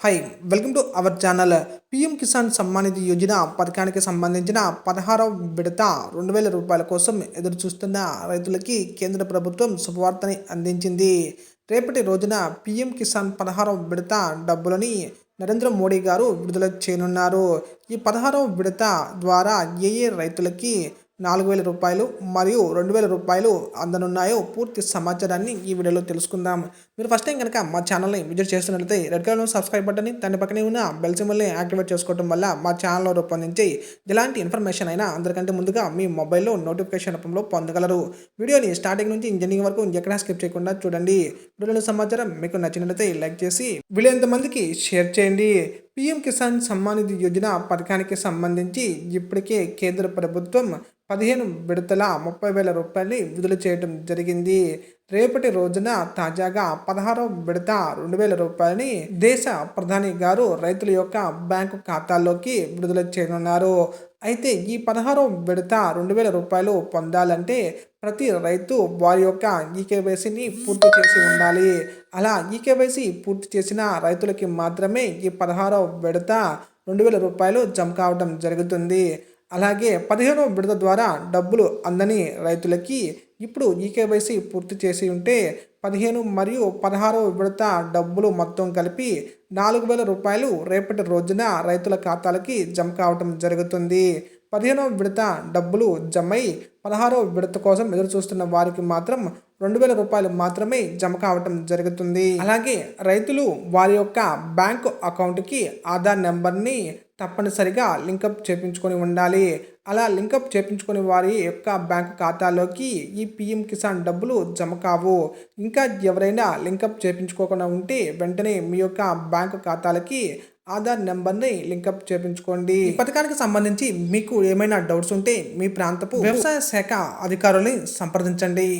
Hi welcome to our channel PM Kisan Samman Nidhi Yojana పథకానికి సంబంధించిన పదహారవ విడత రెండు వేల రూపాయల కోసం ఎదురు చూస్తున్న రైతులకి కేంద్ర ప్రభుత్వం శుభవార్తని అందించింది. రేపటి రోజున పిఎం కిసాన్ పదహారవ విడత డబ్బులని నరేంద్ర మోడీ గారు విడుదల చేయనున్నారు. ఈ పదహారవ విడత ద్వారా ఏ ఏ రైతులకి నాలుగు వేల రూపాయలు మరియు రెండు వేల రూపాయలు అందనున్నాయో పూర్తి సమాచారాన్ని ఈ వీడియోలో తెలుసుకుందాం. మీరు ఫస్ట్ టైం కనుక మా ఛానల్ని విజిట్ చేస్తున్నట్లయితే రెడ్ కలర్ సబ్స్క్రైబ్ బటన్ని దాని పక్కనే ఉన్న బెల్ సింబల్ని యాక్టివేట్ చేసుకోవడం వల్ల మా ఛానల్లో రూపొందించి ఎలాంటి ఇన్ఫర్మేషన్ అయినా అందరికంటే ముందుగా మీ మొబైల్లో నోటిఫికేషన్ రూపంలో పొందగలరు. వీడియోని స్టార్టింగ్ నుంచి ఇంజనీరింగ్ వరకు ఎక్కడా స్కిప్ చేయకుండా చూడండి. వీడియోలో సమాచారం మీకు నచ్చినట్లయితే లైక్ చేసి వీడియో ఎంతమందికి షేర్ చేయండి. పీఎం కిసాన్ సమ్మాన్ నిధి యోజన పథకానికి సంబంధించి ఇప్పటికే కేంద్ర ప్రభుత్వం పదిహేను విడతల ముప్పై వేల రూపాయలని విడుదల చేయడం జరిగింది. రేపటి రోజున తాజాగా పదహారవ విడత రెండు వేల రూపాయలని దేశ ప్రధాని గారు రైతుల యొక్క బ్యాంకు ఖాతాల్లోకి విడుదల చేయనున్నారు. అయితే ఈ పదహారవ విడత రెండు వేల రూపాయలు పొందాలంటే ప్రతి రైతు వారి యొక్క ఈకేవైసీని పూర్తి చేసి ఉండాలి. అలా ఈకేవైసీ పూర్తి చేసిన రైతులకి మాత్రమే ఈ పదహారవ విడత రెండు వేల రూపాయలు జమ కావడం జరుగుతుంది. అలాగే పదిహేనవ విడత ద్వారా డబ్బులు అందని రైతులకి ఇప్పుడు ఈకేవైసీ పూర్తి చేసి ఉంటే పదిహేను మరియు పదహారవ విడత డబ్బులు మొత్తం కలిపి నాలుగు వేల రూపాయలు రేపటి రోజున రైతుల ఖాతాలకి జమ కావటం జరుగుతుంది. పదిహేనవ విడత డబ్బులు జమై పదహారవ విడత కోసం ఎదురు చూస్తున్న వారికి మాత్రం రెండు వేల రూపాయలు మాత్రమే జమ కావటం జరుగుతుంది. అలాగే రైతులు వారి యొక్క బ్యాంకు అకౌంట్కి ఆధార్ నెంబర్ని తప్పనిసరిగా లింకప్ చేపించుకొని ఉండాలి. అలా లింకప్ చేపించుకుని వారి యొక్క బ్యాంకు ఖాతాలోకి ఈ పిఎం కిసాన్ డబ్బులు జమ కావు. ఇంకా ఎవరైనా లింకప్ చేపించుకోకుండా ఉంటే వెంటనే మీ యొక్క బ్యాంకు ఖాతాలకి ఆధార్ నెంబర్ని లింకప్ చేపించుకోండి. ఈ పథకానికి సంబంధించి మీకు ఏమైనా డౌట్స్ ఉంటే మీ ప్రాంతపు వ్యవసాయ శాఖ అధికారుల్ని సంప్రదించండి.